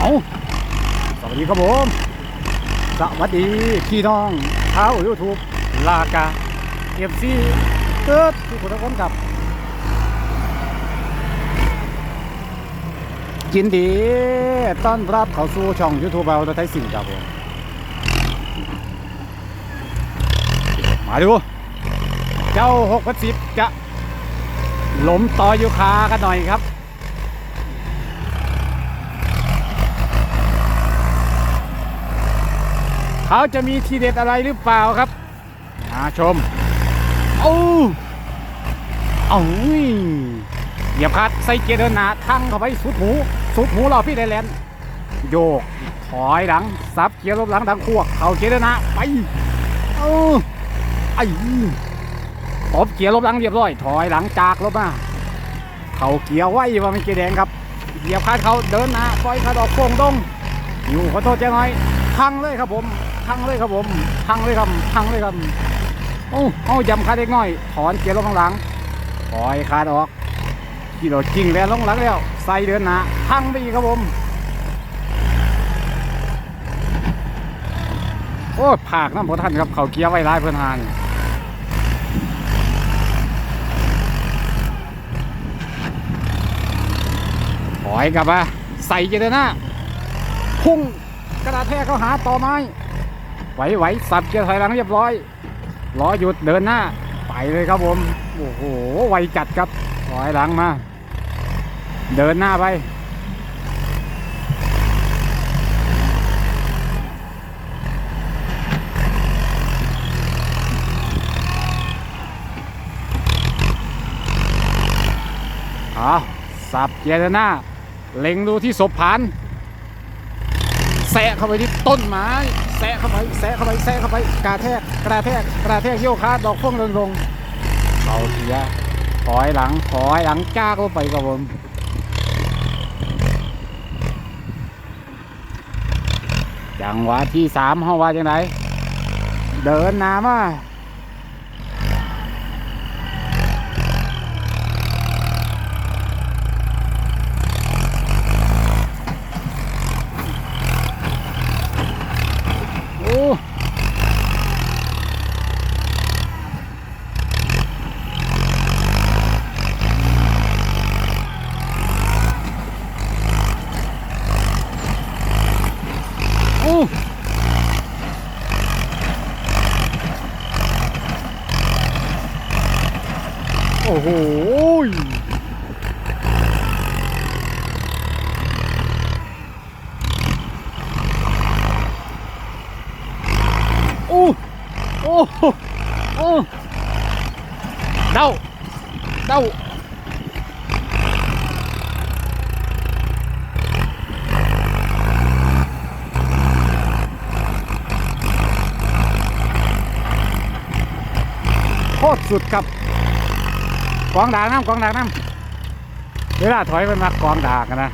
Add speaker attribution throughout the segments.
Speaker 1: เอาสวัสดีครับผม สวัสดีพี่น้องชาวยูทูบลากาเอฟซีเกิดทุกคนทุกคนครับยินดี ต้อนรับเขาสู่ช่องยูทูบเราไทยสิ่งครับผมมาดู เจ้าหกพันสิบจะหลมต่อยูคากันหน่อยครับ เขาจะมีทีเด็ดอะไรหรือเปล่าครับ มาชมโอ้เอาเหยียบคัดใส่เกียร์เดินหน้าทั้งเข้าไปสุดหูสุดหูเราพี่ไดแลนด์โยกถอยหลังซับเกียร์รถหลังดังควกเข้าเกียร์เดินหน้าไปเออไอ้ตบเกียร์รถหลังเรียบร้อย ถอยหลังจากรถมาเข้าเกียร์ไว้ว่าเป็นเกียร์แดงครับเหยียบคัดเขาเดินหน้าปล่อยคัดออกโค้งตรงอยู่ขอโทษเจ๊น้อยพังเลยครับผม พังเลยครับผมพังเลยครับพังเลยครับโอ้เอายำคาเล็กน้อย ถอนเกียร์ลงข้างหลังปล่อยคาดออกขี่รถจริงแล้วลงหลังแล้วใส่เดินหน้าพังไปอีกครับผมโอ้ผากน้ำพอท่านครับเขาเกียร์ไว้ร้ายเพื่อนหานถอยกลับมาใส่เกียร์เดินหน้าพุ่งกระดาษแท้เขาหาต่อไม้ ไหวไหวสับเกียร์ถอยหลังเรียบร้อยล้อหยุดเดินหน้า ไปเลยครับผมโอ้โหไวจัดครับถอยหลังมา เดินหน้าไป เอาสับเกียร์เดินหน้า เล็งดูที่ศพผานแซะเข้าไปที่ต้นไม้ แซะเข้าไปแซะเข้าไปแซะเข้าไปกระแทกกระแทกกระแทกโยกคาดอกพ่วงลงลงเอาเสียถอยหลังถอยหลังจ้าก็ไปครับผมจังหวะที่สามห้องว่าจังไรเดินหนามา โอ้โหโอ้โอ้โอ้เดา เดาโคตรสุดครับกองดากน้ำกองดากน้ำเวลาถอยไปมากองดากนะ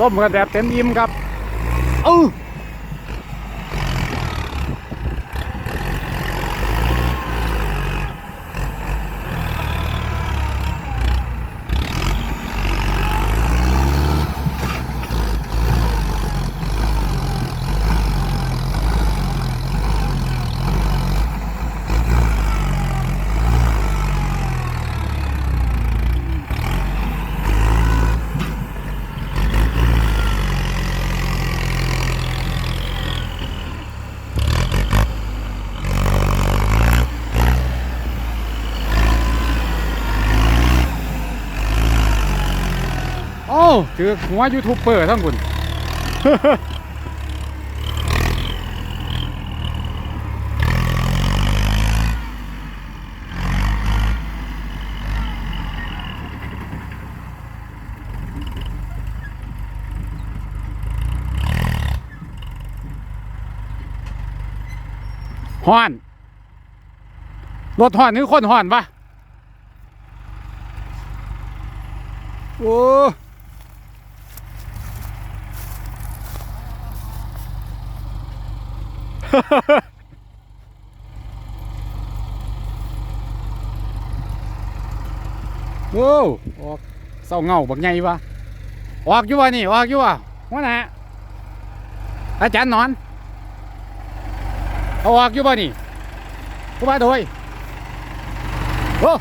Speaker 1: ส้มกันแบบเต็มอิ่มครับเออ ถือหัวยูทูบเบอร์ทั้งคุณฮ้อน รถฮ้อนหรือคนฮ้อนปะโอ้ โอ้ออกเศร้าเงาบักไงวะออกอยู่วะนี่ออกอยู่วะว่านะอาจารย์นอนเอาออกอยู่บ่นี่กูมาโดยโอ้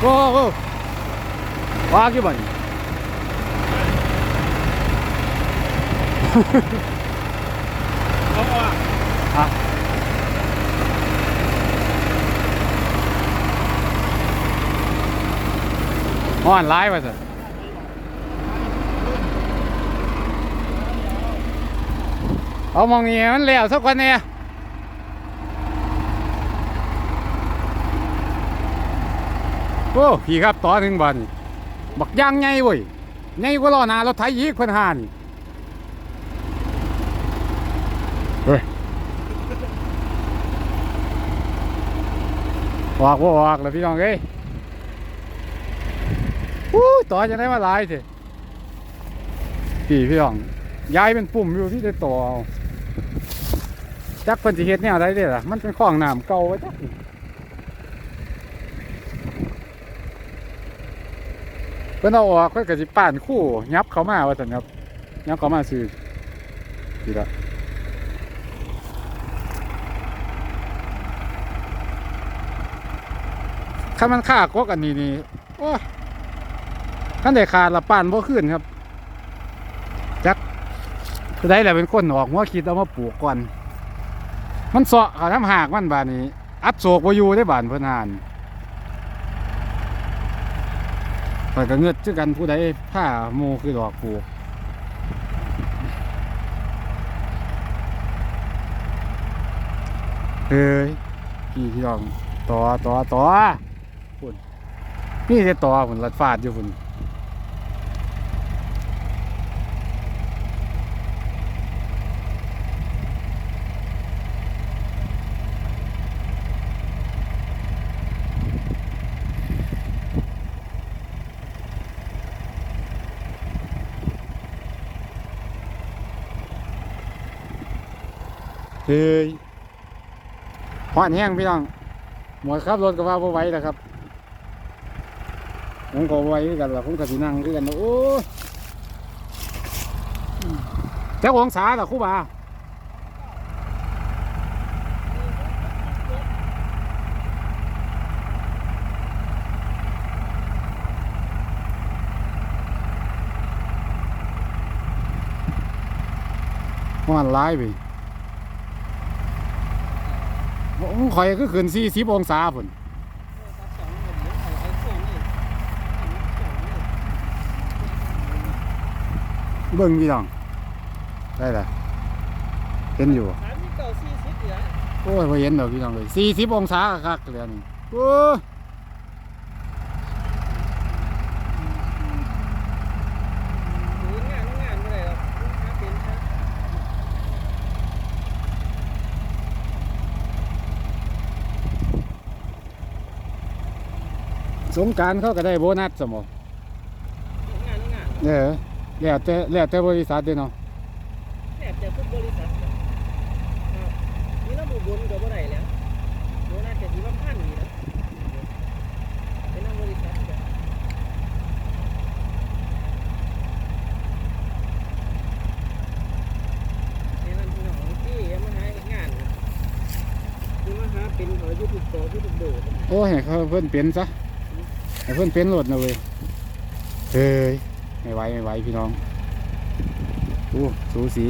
Speaker 1: โอ้โอ้ออกอยู่บ่นี่
Speaker 2: เอาอะ
Speaker 1: ฮ้อนร้ายว่ะสิเอามองนี่ให้มันแล้วสักวันเนี่ยโอ้พี่ครับต่อหนึ่งบาทนี่บักย่างไงเว้ยไงก็รอหนารถไถยีกเพิ่นหานี่เฮ้ย ออกบ่าออกแล้วพี่น้องเอ้ยอู้ต่อจะได้มาหลายสิพี่พี่น้องย้ายเป็นปุ่มอยู่ที่ได้ต่อจักเพิ่นสิเฮ็ดแนวใดเด้ล่ะมันเป็นข้องน้ำเก่าไว้จักเพิ่นเอาออกเพิ่นก็สิป้านคู่ยับเขามาว่าซั่นครับยับเขามาซื้อดีละ ถ้ามันค่ากกอันนี้นี่โอ้ยขั้นได้ขาดละป่านบ่ขึ้นครับ จักได้แหละเป็นคนออกหัวคิดเอามาปลูกก่อน มันเสาะเขาทำหากมันบานนี้ อัดโศกบ่อยู่ได้บานเพิ่นานข่อยก็เงือดชื่อกันผู้ใดผ้าโมคือดอกปลูกเฮ้ยพี่พี่น้องต่อต่อต่อ นี่จะต่อพุ่นลัดฟาดอยู่พุ่นเฮ้ยหวานแห้งพี่น้องหมดครับรถก็ว่าบ่ไหวแล้วครับ ผมก็ไวคือกันล่ะผมก็สินั่งคือกันโอ้ยอืมจักองศาล่ะครูบาหวานหลายไปผมข่อยก็ขึ้น40องศาพุ่ เบิ่งพี่น้อง ได้ละเห็นอยู่
Speaker 2: สามสิบเก้าสี่สิบเหลือ
Speaker 1: โอ้ยพอเห็นดอกพี่น้องเลยสี่สิบองศาคักเลยอันนี่โอ้ย
Speaker 2: ดูงานงานไม่ได้หรอกหาเป็นครับ
Speaker 1: สงกรารเขาก็ได้โบนัสสมอง
Speaker 2: งานงาน
Speaker 1: เออ แล้วแต่แล้วแต่บริษัทเด้อเนาะ
Speaker 2: แอบจะทุกบริษัทครับนี่เราบุบนกับบ่ได้แล้วโบน่าจะที่ว่าพันนี่นะเป็นนักบริษัทแบบนี่นั่นพี่น้องที่ยังมาหางานนี่มาหาเป็นขอยูทูบต่อยูทูบเบอร์
Speaker 1: โอ้ยให้เขาเพิ่นเป็นซะให้เพิ่นเป็นรถนะเว้ยเฮ้ย ไม่ไหวไม่ไหวพี่น้องโอ้สูสี